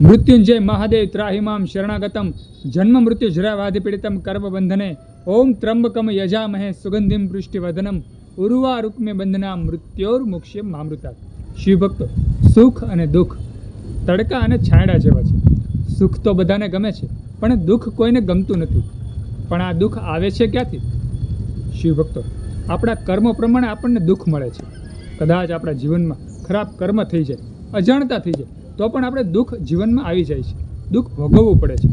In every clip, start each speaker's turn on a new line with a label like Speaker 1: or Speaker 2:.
Speaker 1: મૃત્યુંજય મહાદેવ ત્રાહિમામ શરણાગતમ. જન્મ મૃત્યુ જરાવાધિ પીડિતમ કર્મબંધને. ઓમ ત્રંબકમ યજામહે સુગંધિમ પૃષ્ટિવર્ધનમ ઉર્વા રૂકમે બંધના મૃત્યોર મુક્ષ્ય મામૃતા શિવભક્તો સુખ અને દુઃખ તડકા અને છાંયડા જેવા છે. સુખ તો બધાને ગમે છે, પણ દુઃખ કોઈને ગમતું નથી. પણ આ દુઃખ આવે છે ક્યાંથી? શિવભક્તો, આપણા કર્મો પ્રમાણે આપણને દુઃખ મળે છે. કદાચ આપણા જીવનમાં ખરાબ કર્મ થઈ જાય, અજાણતા થઈ જાય તો પણ આપણે દુઃખ જીવનમાં આવી જાય છે. દુઃખ ભોગવવું પડે છે.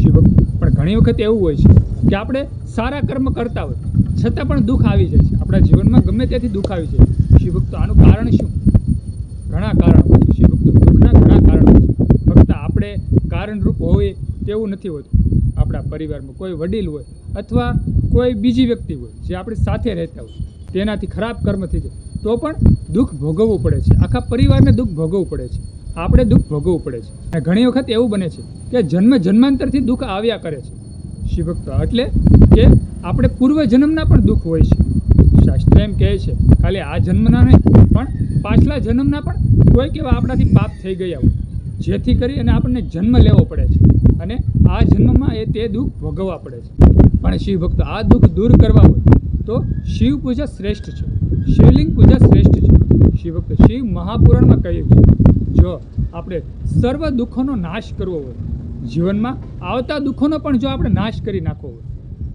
Speaker 1: શિવક પણ ઘણી વખત એવું હોય છે કે આપણે સારા કર્મ કરતા હોય, છતાં પણ દુઃખ આવી જાય છે. આપણા જીવનમાં ગમે ત્યાંથી દુઃખ આવી જાય. શિવભક્તો આનું કારણ શું? ઘણા કારણો છે. શિવભક્તો દુઃખના ઘણા કારણો છે. ફક્ત આપણે કારણરૂપ હોય તેવું નથી હોતું. આપણા પરિવારમાં કોઈ વડીલ હોય અથવા કોઈ બીજી વ્યક્તિ હોય જે આપણી સાથે રહેતા હોય, તેનાથી ખરાબ કર્મ થઈ જાય, તો પણ દુઃખ ભોગવવું પડે છે. આખા પરિવારને દુઃખ ભોગવવું પડે છે. આપણે દુઃખ ભોગવવું પડે છે. અને ઘણી વખત એવું બને છે કે જન્મ જન્માંતરથી દુઃખ આવ્યા કરે છે. શિવભક્ત, એટલે કે આપણે પૂર્વ જન્મના પણ દુઃખ હોય છે. શાસ્ત્ર એમ કહે છે, ખાલી આ જન્મના નહીં, પણ પાછલા જન્મના પણ કોઈક એવા આપણાથી પાપ થઈ ગયા હોય. જેથી કરી અને આપણને જન્મ લેવો પડે છે. અને આ જન્મમાં એ તે દુઃખ ભોગવવા પડે છે. પણ શિવ ભક્તો આ દુઃખ દૂર કરવા હોય, તો શિવ પૂજા શ્રેષ્ઠ છે. શિવલિંગ પૂજા શ્રેષ્ઠ છે. શિવ ભક્તો શિવ મહાપુરાણમાં કહ્યું છે જો આપણે સર્વ દુઃખોનો નાશ કરવો હોય, જીવનમાં આવતા દુઃખોનો પણ જો આપણે નાશ કરી નાખવો હોય,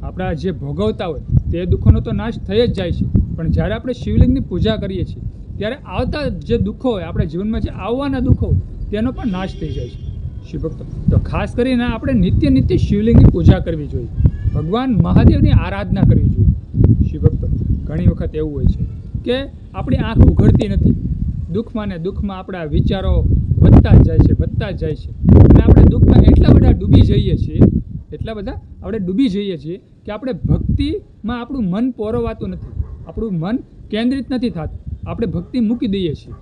Speaker 1: આપણા જે ભોગવતા હોય, તે દુઃખોનો તો નાશ થઈ જ જાય છે. પણ જ્યારે આપણે શિવલિંગની પૂજા કરીએ છીએ, ત્યારે આવતા જે દુઃખો હોય, આપણા જીવનમાં જે આવવાના દુઃખો તેનો પણ નાશ થઈ જાય છે. શિવભક્તો તો ખાસ કરીને આપણે નિત્ય નિત્ય શિવલિંગની પૂજા કરવી જોઈએ. ભગવાન મહાદેવની આરાધના કરવી જોઈએ. શિવભક્તો ઘણી વખત એવું હોય છે કે આપણી આંખ ઉઘડતી નથી. દુઃખમાં ને દુઃખમાં આપણા વિચારો વધતા જ જાય છે, વધતા જ જાય છે. અને આપણે દુઃખમાં એટલા બધા ડૂબી જઈએ છીએ, એટલા બધા આપણે ડૂબી જઈએ છીએ કે આપણે ભક્તિમાં આપણું મન પોરવાતું નથી. આપણું મન કેન્દ્રિત નથી થતું. આપણે ભક્તિ મૂકી દઈએ છીએ.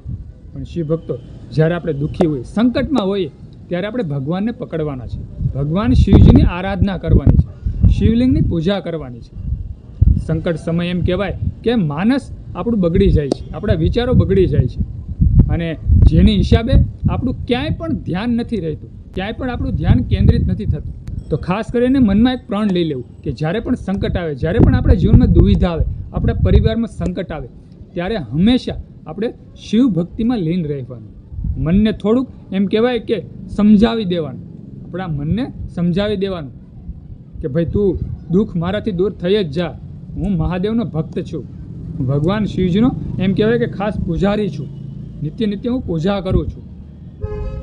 Speaker 1: પણ શિવ ભક્તો, જ્યારે આપણે દુઃખી હોઈએ સંકટમાં હોઈએ, ત્યારે આપણે ભગવાનને પકડવાના છે. ભગવાન શિવજીની આરાધના કરવાની છે. શિવલિંગની પૂજા કરવાની છે. સંકટ સમય એમ કહેવાય કે માનસ આપણું બગડી જાય છે. આપણા વિચારો બગડી જાય છે. અને જેની હિસાબે આપણું ક્યાંય પણ ધ્યાન નથી રહેતું, ક્યાંય પણ આપણું ધ્યાન કેન્દ્રિત નથી થતું. તો ખાસ કરીને મનમાં એક પ્રણ લઈ લેવું, કે જ્યારે પણ સંકટ આવે, જ્યારે પણ આપણા જીવનમાં દુવિધા આવે, આપણા પરિવારમાં સંકટ આવે, ત્યારે હંમેશા આપણે શિવ ભક્તિમાં લીન રહેવાનું. મનને થોડુંક એમ કહેવાય કે સમજાવી દેવાનું. આપણા મનને સમજાવી દેવાનું કે ભાઈ તું દુઃખ મારાથી દૂર થઈ જ જા, હું મહાદેવનો ભક્ત છું. ભગવાન શિવજીનો એમ કહેવાય કે ખાસ પૂજારી છું. નિત્ય નિત્ય હું પૂજા કરું છું.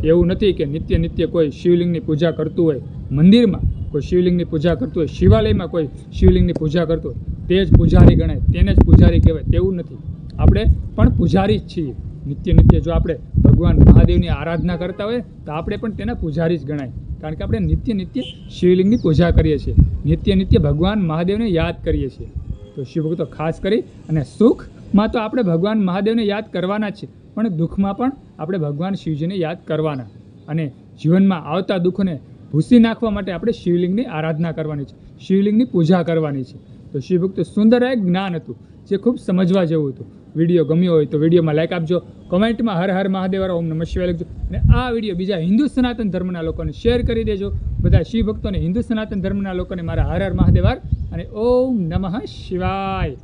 Speaker 1: એવું નથી કે નિત્ય નિત્ય કોઈ શિવલિંગની પૂજા કરતું હોય મંદિરમાં, કોઈ શિવલિંગની પૂજા કરતું હોય શિવાલયમાં કોઈ શિવલિંગની પૂજા કરતું હોય, તે જ પૂજારી ગણાય, તેને જ પૂજારી કહેવાય, તેવું નથી. આપણે પણ પૂજારી જ છીએ. નિત્ય નિત્ય જો આપણે ભગવાન મહાદેવની આરાધના કરતા હોય, તો આપણે પણ તેના પૂજારી જ ગણાય. કારણ કે આપણે નિત્ય નિત્ય શિવલિંગની પૂજા કરીએ છીએ. નિત્ય નિત્ય ભગવાન મહાદેવને યાદ કરીએ છીએ. તો શિવભક્તો ખાસ કરી અને સુખમાં તો આપણે ભગવાન મહાદેવને યાદ કરવાના છે, પણ દુઃખમાં પણ આપણે ભગવાન શિવજીને યાદ કરવાના. અને જીવનમાં આવતા દુઃખને ભૂસી નાખવા માટે આપણે શિવલિંગની આરાધના કરવાની છે, શિવલિંગની પૂજા કરવાની છે. તો શિવભક્ત સુંદર એક જ્ઞાન હતું, જે ખૂબ સમજવા જેવું હતું. વીડિયો ગમ્યો હોય તો વિડીયોમાં લાઈક આપજો, કોમેન્ટમાં હર હર મહાદેવ ઓમ નમઃ શિવાય લખજો. અને આ વીડિયો બીજા હિન્દુ સનાતન ધર્મના લોકોને શેર કરી દેજો. બધા શિવ ભક્તોને હિન્દુ સનાતન ધર્મના લોકોને મારા હર હર મહાદેવાર અને ઓમ નમઃ શિવાય.